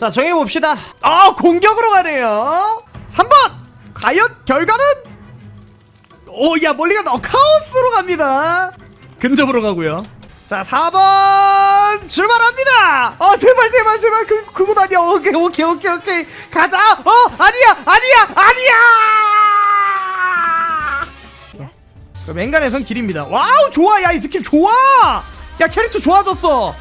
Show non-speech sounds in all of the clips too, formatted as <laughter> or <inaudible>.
자 정해봅시다. 아 공격으로 가네요. 3번! 과연 결과는? 오야 멀리 간다 어, 카오스로 갑니다. 근접으로 가고요. 자 4번 출발합니다. 어 제발 제발 제발 그, 그곳 아니야. 오케이 오케이 오케이 오케이. 가자. 어 아니야 아니야 아니야! 그 맹간에선 길입니다. 와우 좋아. 야 이 스킬 좋아. 야 캐릭터 좋아졌어.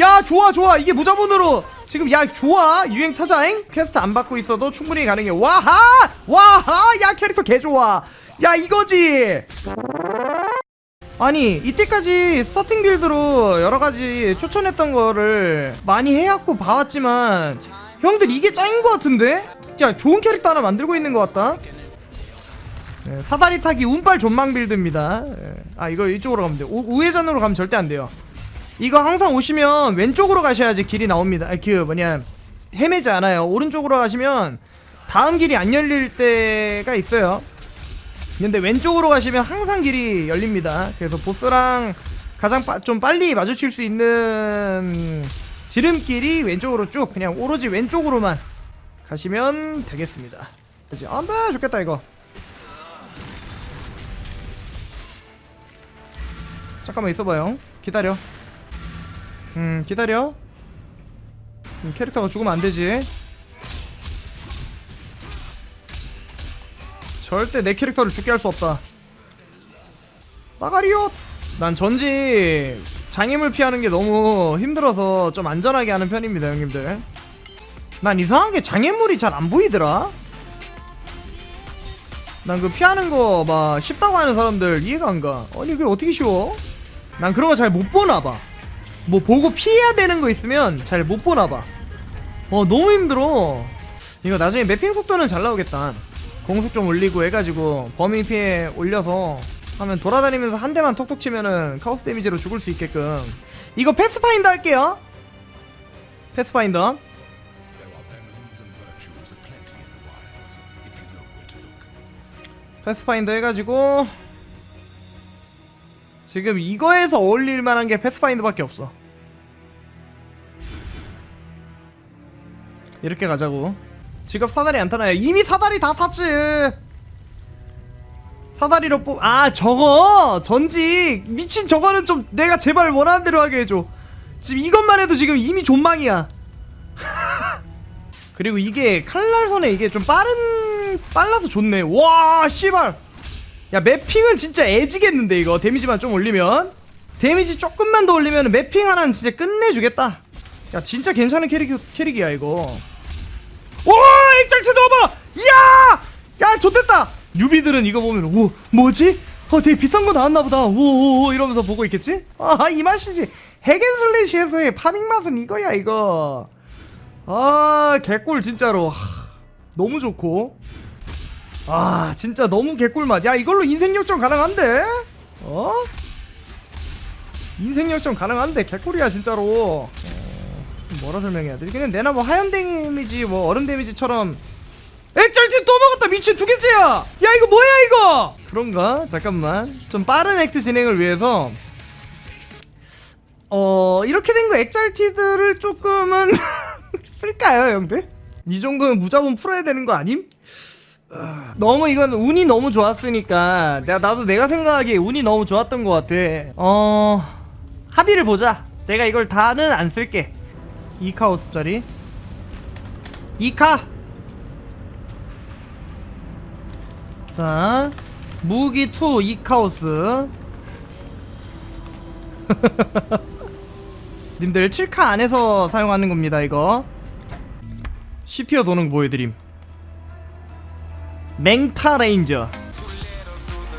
야 좋아 좋아. 이게 무자본으로 지금 야 좋아. 유행 타자잉? 퀘스트 안 받고 있어도 충분히 가능해. 와하! 와하! 야 캐릭터 개 좋아. 야 이거지. 아니 이때까지 스타팅 빌드로 여러가지 추천했던 거를 많이 해갖고 봐왔지만 형들 이게 짱인 것 같은데? 야 좋은 캐릭터 하나 만들고 있는 것 같다. 네, 사다리 타기 운빨 존망 빌드입니다. 예. 아 이거 이쪽으로 가면 돼요 우- 우회전으로 가면 절대 안 돼요 이거 항상 오시면 왼쪽으로 가셔야지 길이 나옵니다. 아, 그 뭐냐 헤매지 않아요. 오른쪽으로 가시면 다음 길이 안 열릴 때가 있어요. 근데 왼쪽으로 가시면 항상 길이 열립니다. 그래서 보스랑 가장 빠- 좀 빨리 마주칠 수 있는 지름길이 왼쪽으로 쭉 그냥 오로지 왼쪽으로만 가시면 되겠습니다. 그치? 안돼 좋겠다 이거. 잠깐만 있어봐요. 기다려 음 기다려. 음, 캐릭터가 죽으면 안되지. 절대 내 캐릭터를 죽게 할 수 없다. 빠가리옷! 난 전지 장애물 피하는 게 너무 힘들어서 좀 안전하게 하는 편입니다 형님들. 난 이상하게 장애물이 잘 안 보이더라. 난 그 피하는 거 막 쉽다고 하는 사람들 이해가 안가. 아니 그게 어떻게 쉬워? 난 그런 거 잘 못 보나 봐. 뭐 보고 피해야 되는 거 있으면 잘 못 보나 봐. 어 너무 힘들어. 이거 나중에 매핑 속도는 잘 나오겠다. 공속 좀 올리고 해가지고 범위 피해 올려서 하면 돌아다니면서 한 대만 톡톡 치면은 카우스 데미지로 죽을 수 있게끔. 이거 패스파인더 할게요. 패스파인더. 패스파인더 해가지고 지금 이거에서 어울릴 만한 게 패스파인더밖에 없어. 이렇게 가자고. 직업 사다리 안 타나요? 이미 사다리 다 탔지. 사다리로 뽑. 아 저거 전직 미친 저거는 좀 내가 제발 원하는 대로 하게 해줘. 지금 이것만 해도 지금 이미 존망이야. <laughs> 그리고 이게 칼날선에 이게 좀 빠른 빨라서 좋네. 와 씨발. 야 매핑은 진짜 애지겠는데 이거 데미지만 좀 올리면 데미지 조금만 더 올리면 매핑 하나는 진짜 끝내주겠다. 야 진짜 괜찮은 캐릭 캐릭이야 이거. 와 액장트 넣어봐. 이야 야 좋댔다. 뉴비들은 이거 보면 오 뭐지? 어 되게 비싼 거 나왔나 보다. 오오오 이러면서 보고 있겠지? 아 이 맛이지. 핵앤슬래시에서의 파밍 맛은 이거야 이거. 아 개꿀 진짜로 하, 너무 좋고 아 진짜 너무 개꿀맛. 야 이걸로 인생 역전 가능한데? 어? 인생 역전 가능한데? 개꿀이야 진짜로. 어, 뭐라 설명해야 돼 그냥 내나 뭐 하얀 데미지 뭐 얼음 데미지처럼. 액절티 또 먹었다! 미친 두 개째야! 야 이거 뭐야 이거? 그런가? 잠깐만. 좀 빠른 액트 진행을 위해서. 어 이렇게 된 거 액잘티들을 조금은 <laughs> 쓸까요 형들? 이 정도면 무자본 풀어야 되는 거 아님? 아, 너무 이건 운이 너무 좋았으니까 내가 나도 내가 생각하기에 운이 너무 좋았던 것 같아. 어 합의를 보자. 내가 이걸 다는 안 쓸게. 2카 오스짜리. 2카! 자 무기 2 2카오스. <laughs> 님들 7카 안에서 사용하는 겁니다 이거. 10티어 도는 거 보여드림 맹타 레인저.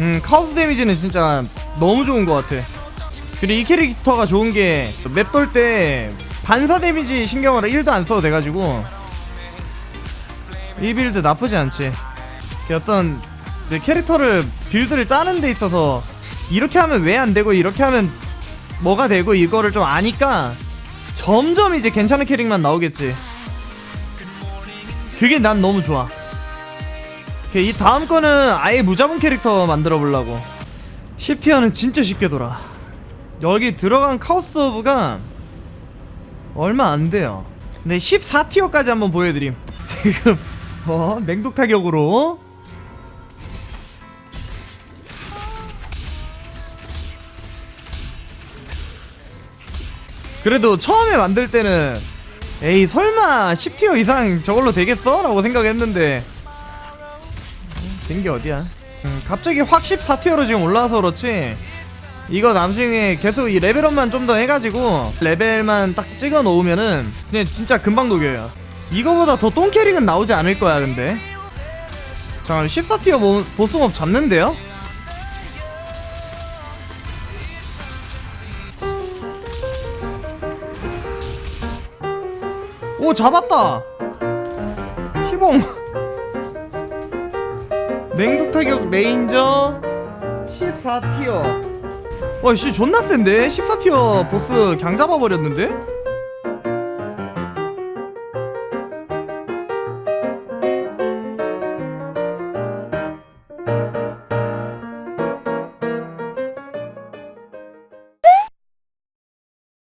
음 카우스 데미지는 진짜 너무 좋은 것 같아. 그리고 이 캐릭터가 좋은 게 맵 돌 때 반사 데미지 신경을 1도 안 써도 돼가지고 이 빌드 나쁘지 않지. 그 어떤 이제 캐릭터를 빌드를 짜는 데 있어서 이렇게 하면 왜 안 되고 이렇게 하면 뭐가 되고 이거를 좀 아니까 점점 이제 괜찮은 캐릭만 나오겠지. 그게 난 너무 좋아 그이 다음 거는 아예 무자본 캐릭터 만들어 보려고. 10티어는 진짜 쉽게 돌아. 여기 들어간 카오스 오브가 얼마 안 돼요. 네 14티어까지 한번 보여드림. <laughs> 지금 어 맹독 타격으로. 그래도 처음에 만들 때는 에이 설마 10티어 이상 저걸로 되겠어? 라고 생각했는데 된 게 어디야? 음, 갑자기 확 14티어로 지금 올라와서 그렇지. 이거 나중에 계속 이 레벨업만 좀 더 해가지고 레벨만 딱 찍어 놓으면은 그냥 진짜 금방 녹여요. 이거보다 더 똥캐릭은 나오지 않을 거야 근데. 잠깐 14티어 모, 보스몹 잡는데요? 오 잡았다! 시봉 맹독타격 레인저 14티어. 와씨 존나 센데? 14티어 보스 강 잡아버렸는데